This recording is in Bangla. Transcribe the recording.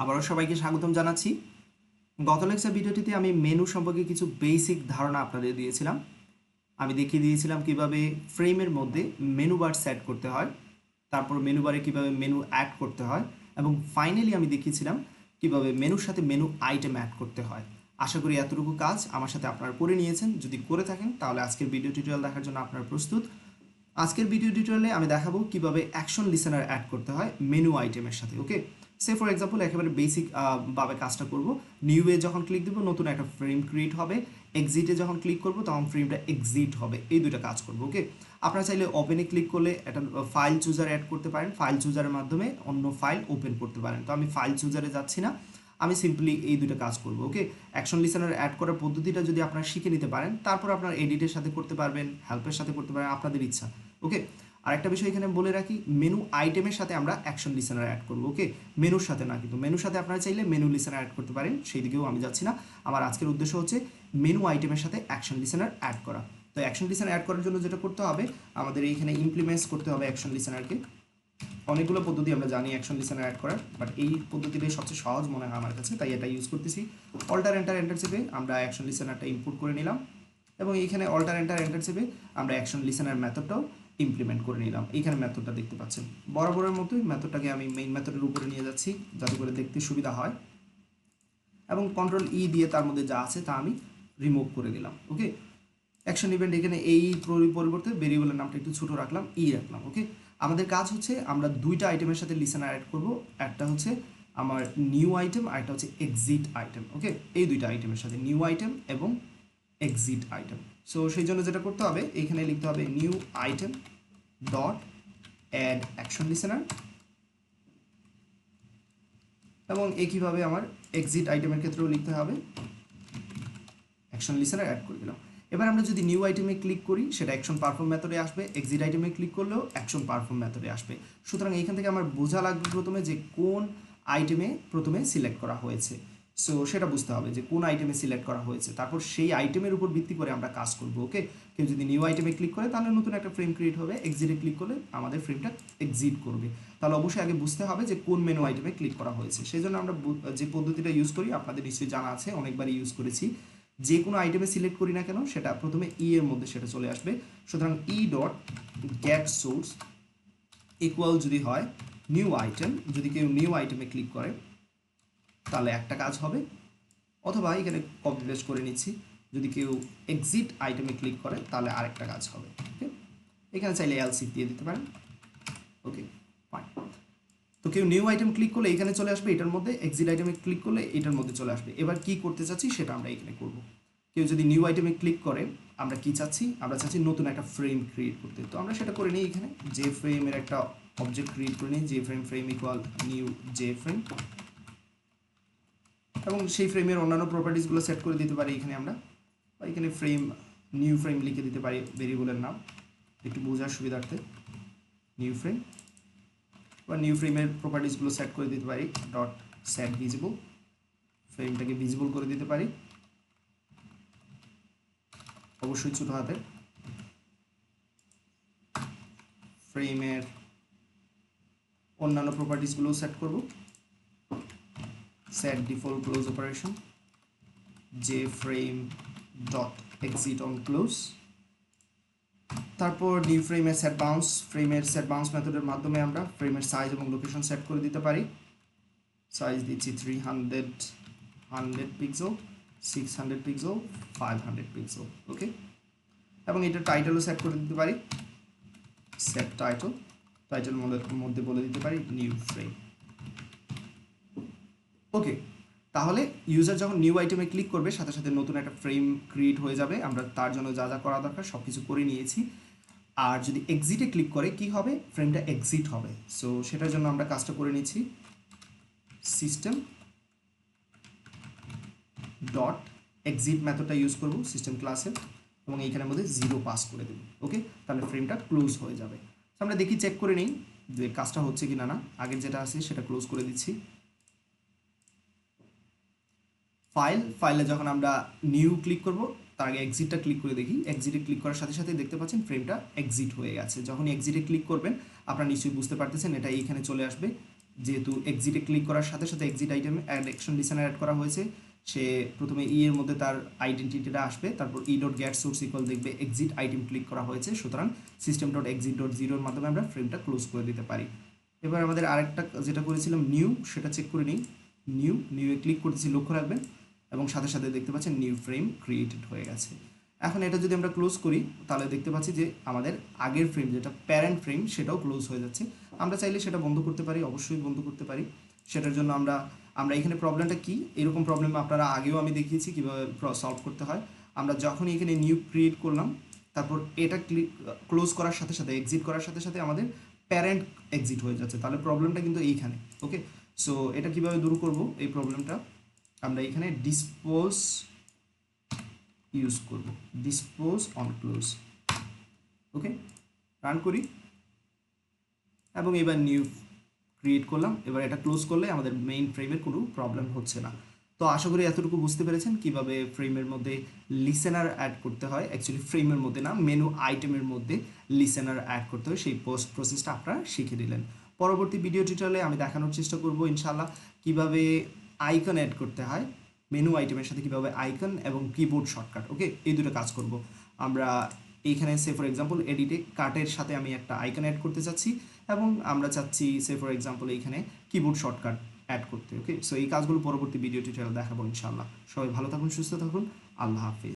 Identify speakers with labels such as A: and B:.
A: আবারও সবাইকে স্বাগতম জানাচ্ছি। গত লেকচার ভিডিওটিতে আমি মেনু সম্পর্কে কিছু বেসিক ধারণা আপনাদের দিয়েছিলাম। আমি দেখিয়ে দিয়েছিলাম কীভাবে ফ্রেমের মধ্যে মেনু বার সেট করতে হয়, তারপর মেনু বারে কীভাবে মেনু অ্যাড করতে হয়, এবং ফাইনালি আমি দেখিয়েছিলাম কীভাবে মেনুর সাথে মেনু আইটেম অ্যাড করতে হয়। আশা করি এতটুকু কাজ আমার সাথে আপনারা করে নিয়েছেন। যদি করে থাকেন, তাহলে আজকের ভিডিও টিউটোরিয়াল দেখার জন্য আপনার প্রস্তুত। আজকের ভিডিও টিউটোরিয়ালে আমি দেখাবো কীভাবে অ্যাকশন লিসেনার অ্যাড করতে হয় মেনু আইটেমের সাথে ওকে সে ফর এক্সাম্পল একেবারে বেসিক ভাবে কাজটা করব। নিউ এ যখন ক্লিক দেবো, নতুন একটা ফ্রেম ক্রিয়েট হবে। এক্সিটে যখন ক্লিক করব, তখন ফ্রেমটা এক্সিট হবে। এই দুটো কাজ করব ওকে আপনারা চাইলে ওপেনে ক্লিক করলে একটা ফাইল চুজার অ্যাড করতে পারেন। ফাইল চুজারের মাধ্যমে অন্য ফাইল ওপেন করতে পারেন। তো আমি ফাইল চুজারে যাচ্ছি না। আমি সিম্পলি এই দুটো কাজ করব ওকে অ্যাকশন লিসেনার অ্যাড করার পদ্ধতিটা যদি আপনারা শিখে নিতে পারেন, তারপর আপনার এডিটের সাথে করতে পারবেন হেল্পের সাথে করতে পারেন, আপনাদের ইচ্ছা ওকে আর একটা বিষয় এখানে বলে রাখি মেনু আইটেমের সাথে আমরা অ্যাকশন লিসেনার অ্যাড করব ওকে মেনুর সাথে না কিন্তু মেনুর সাথে আপনারা চাইলে মেনু লিসেনার অ্যাড করতে পারেন, সেই দিকেও আমি যাচ্ছি না। আমার আজকের উদ্দেশ্য হচ্ছে মেনু আইটেমের সাথে অ্যাকশন লিসেনার অ্যাড করা। তো অ্যাকশন লিসেনার অ্যাড করার জন্য যেটা করতে হবে, আমাদের এইখানে ইমপ্লিমেন্টস করতে হবে অ্যাকশন লিসেনারকে অনেকগুলো পদ্ধতি আমরা জানি অ্যাকশন লিসেনার অ্যাড করার বাট এই পদ্ধতিটাই সবচেয়ে সহজ মনে হয় আমার কাছে, তাই এটা ইউজ করতেছি। অল্টার এন্টার এন্টার চেপে আমরা অ্যাকশন লিসেনারটা ইনপুট করে নিলাম। এবং এইখানে অল্টার এন্টার এন্টার চেপে আমরা অ্যাকশন লিসেনার মেথডটাও ইমপ্লিমেন্ট করে নিলাম। এইখানে মেথডটা দেখতে পাচ্ছেন। বরাবরের মতোই মেথডটাকে আমি মেইন মেথডের উপরে নিয়ে যাচ্ছি, যাতে করে দেখতে সুবিধা হয়। এবং কন্ট্রোল ই দিয়ে তার মধ্যে যা আছে তা আমি রিমুভ করে দিলাম ওকে অ্যাকশন ইভেন্ট এখানে এই পরিবর্তে ভেরিয়েবলের নামটা একটু ছোটো রাখলাম ই রাখলাম ওকে আমাদের কাজ হচ্ছে আমরা দুইটা আইটেমের সাথে লিসেনার অ্যাড করব। একটা হচ্ছে আমার নিউ আইটেম আর একটা হচ্ছে এক্সিট আইটেম ওকে এই দুইটা আইটেমের সাথে নিউ আইটেম এবং এক্সিট আইটেম সো সেই জন্য যেটা করতে হবে এখানে লিখতে হবে new item dot add action listener এবং একইভাবে আমার এক্সিট আইটেমের ক্ষেত্রেও লিখতে হবে অ্যাকশন লিসেনার অ্যাড করে দিলাম। এবার আমরা যদি নিউ আইটেমে ক্লিক করি, সেটা অ্যাকশন পারফর্ম মেথডে আসবে এক্সিট আইটেমে ক্লিক করলেও অ্যাকশন পারফর্ম মেথডে আসবে। সুতরাং এইখান থেকে আমার বোঝা লাগবে প্রথমে যে কোন আইটেমে প্রথমে সিলেক্ট করা হয়েছে। সো সেটা বুঝতে হবে যে কোন আইটেমে সিলেক্ট করা হয়েছে। তারপর সেই আইটেমের উপর ভিত্তি করে আমরা কাজ করব ওকে কেউ যদি নিউ আইটেমে ক্লিক করে, তাহলে নতুন একটা ফ্রেম ক্রিয়েট হবে। এক্সিটে ক্লিক করলে আমাদের ফ্রেমটা এক্সিট করবে। তাহলে অবশ্যই আগে বুঝতে হবে যে কোন মেনু আইটেমে ক্লিক করা হয়েছে। সেই জন্য আমরা যে পদ্ধতিটা ইউজ করি, আপনাদের নিশ্চয়ই জানা আছে, অনেকবারই ইউজ করেছি। যে কোনো আইটেমে সিলেক্ট করি না কেন, সেটা প্রথমে ই এর মধ্যে সেটা চলে আসবে। সুতরাং e dot get source equal যদি হয় নিউ আইটেম যদি কেউ নিউ আইটেমে ক্লিক করে তাহলে একটা কাজ হবে। অথবা এখানে কপি পেস্ট করে নিচ্ছি। যদি কেউ এক্সিট আইটেমে ক্লিক করে, তাহলে আরেকটা কাজ হবে ওকে এখানে চাইলে এলসি দিয়ে দিতে পারেন। ওকে ফাইন তো কেউ নিউ আইটেম ক্লিক করলে এখানে চলে আসবে, এটার মধ্যে এক্সিট আইটেমে ক্লিক করলে এটার মধ্যে চলে আসবে। এবার কি করতে চাচ্ছি, সেটা আমরা এখানে করব। কেউ যদি নিউ আইটেমে ক্লিক করে, আমরা কি চাচ্ছি? আমরা চাচ্ছি নতুন একটা ফ্রেম ক্রিয়েট করতে। তো আমরা সেটা করে নিই এখানে। যে ফ্রেমের একটা অবজেক্ট ক্রিয়েট করে নিই। যে frame frame equal new J frame এবং সেই ফ্রেমের অন্যান্য প্রপার্টিসগুলো সেট করে দিতে পারি এখানে আমরা। বা এখানে ফ্রেম নিউ ফ্রেম লিখে দিতে পারি ভেরিয়েবলের নাম। একটু বোঝার সুবিধার্থে। নিউ ফ্রেম বা নিউ ফ্রেমের প্রপার্টিসগুলো সেট করে দিতে পারি। ডট সেট ভিজিবল ফ্রেমটাকে ভিজিবল করে দিতে পারি। অবশ্যই ছোটো হাতে। ফ্রেমের অন্যান্য প্রপার্টিসগুলোও সেট করব। ডিফল্ট ক্লোজ অপারেশন যে frame dot exit on close তারপর নিউ ফ্রেমের সেট বাউন্স ফ্রেমের সেট বাউন্স মেথডের মাধ্যমে আমরা ফ্রেমের সাইজ এবং লোকেশন সেট করে দিতে পারি। সাইজ দিচ্ছি three hundred hundred pixel six hundred pixel five hundred pixel okay এবং এটা টাইটেলও সেট করে দিতে পারি। সেট টাইটেল টাইটেল মধ্যে বলে দিতে পারি নিউ ফ্রেম ওকে তাহলে ইউজার যখন নিউ আইটেমে ক্লিক করবে, সাথে সাথে নতুন একটা ফ্রেম ক্রিয়েট হয়ে যাবে। আমরা তার জন্য যা যা করা দরকার সব কিছু করে নিয়েছি। আর যদি এক্সিটে ক্লিক করে, কি হবে? ফ্রেমটা এক্সিট হবে। সো সেটার জন্য আমরা কাজটা করে নিচ্ছি। সিস্টেম ডট এক্সিট মেথডটা ইউজ করব সিস্টেম ক্লাসে এবং এইখানের মধ্যে জিরো পাস করে দেবো। ওকে তাহলে ফ্রেমটা ক্লোজ হয়ে যাবে। আমরা দেখি চেক করে নিই যে কাজটা হচ্ছে কি না। না আগের যেটা আছে, সেটা ক্লোজ করে দিচ্ছি। ফাইল ফাইলে যখন আমরা নিউ ক্লিক করব, তার আগে এক্সিটটা ক্লিক করে দেখি। এক্সিটে ক্লিক করার সাথে সাথে দেখতে পাচ্ছেন ফ্রেমটা এক্সিট হয়ে গেছে। যখন এক্সিটে ক্লিক করবেন, আপনারা নিশ্চয়ই বুঝতে পারতেছেন এটা এইখানে চলে আসবে। যেহেতু এক্সিটে ক্লিক করার সাথে সাথে এক্সিট আইটেমে অ্যাড অ্যাকশন লিসেনার অ্যাড করা হয়েছে। সে প্রথমে ই এর মধ্যে তার আইডেন্টিটিটা আসবে, তারপর e dot get source equal দেখবে এক্সিট আইটেম ক্লিক করা হয়েছে। সুতরাং সিস্টেম ডট এক্সিট ডট জিরোর মাধ্যমে আমরা ফ্রেমটা ক্লোজ করে দিতে পারি। এবার আমাদের আরেকটা যেটা করেছিলাম নিউ সেটা চেক করে নিই। নিউ নিউয়ে ক্লিক করতেছি, লক্ষ্য রাখবেন। এবং সাথে সাথে দেখতে পাচ্ছেন নিউ ফ্রেম ক্রিয়েটেড হয়ে গেছে। এখন এটা যদি আমরা ক্লোজ করি, তাহলে দেখতে পাচ্ছি যে আমাদের আগের ফ্রেম যেটা প্যারেন্ট ফ্রেম সেটাও ক্লোজ হয়ে যাচ্ছে। আমরা চাইলে সেটা বন্ধ করতে পারি, অবশ্যই বন্ধ করতে পারি। সেটার জন্য আমরা আমরা এখানে প্রবলেমটা কি? এরকম প্রবলেম আপনারা আগেও আমি দেখিয়েছি কীভাবে সলভ করতে হয়। আমরা যখনই এখানে নিউ ক্রিয়েট করলাম, তারপর এটা ক্লিক ক্লোজ করার সাথে সাথে এক্সিট করার সাথে সাথে আমাদের প্যারেন্ট এক্সিট হয়ে যাচ্ছে। তাহলে প্রবলেমটা কিন্তু এইখানে ওকে সো এটা কীভাবে দূর করব এই প্রবলেমটা আমরা এখানে ডিসপোজ ইউজ করব। Dispose on close okay? Run করি। এবং এবার নিউ ক্রিয়েট করলাম। এবার এটা ক্লোজ করলে আমাদের মেইন ফ্রেমের কোনো প্রবলেম হচ্ছে না। তো আশা করি এতটুকু বুঝতে পেরেছেন কীভাবে ফ্রেমের মধ্যে লিসেনার অ্যাড করতে হয়। অ্যাকচুয়ালি ফ্রেমের মধ্যে না মেনু আইটেমের মধ্যে লিসেনার অ্যাড করতে হয়। সেই পোস্ট প্রসেসটা আপনারা শিখে দিলেন পরবর্তী ভিডিও টিউটোরিয়ালে আমি দেখানোর চেষ্টা করব ইনশাল্লাহ কীভাবে আইকন অ্যাড করতে হয়। মেনু আইটেমের সাথে কীভাবে আইকন এবং কিবোর্ড শর্টকাট ওকে এই দুটো কাজ করব। আমরা এইখানে সে ফর এক্সাম্পল এডিটে কাটের সাথে আমি একটা আইকন অ্যাড করতে চাচ্ছি এবং আমরা চাচ্ছি সে ফর এক্সাম্পল এইখানে কিবোর্ড শর্টকাট অ্যাড করতে ওকে সো এই কাজগুলো পরবর্তী ভিডিও টিউটোরিয়াল দেখাবো ইনশাল্লাহ সবাই ভালো থাকুন, সুস্থ থাকুন। আল্লাহ হাফিজ।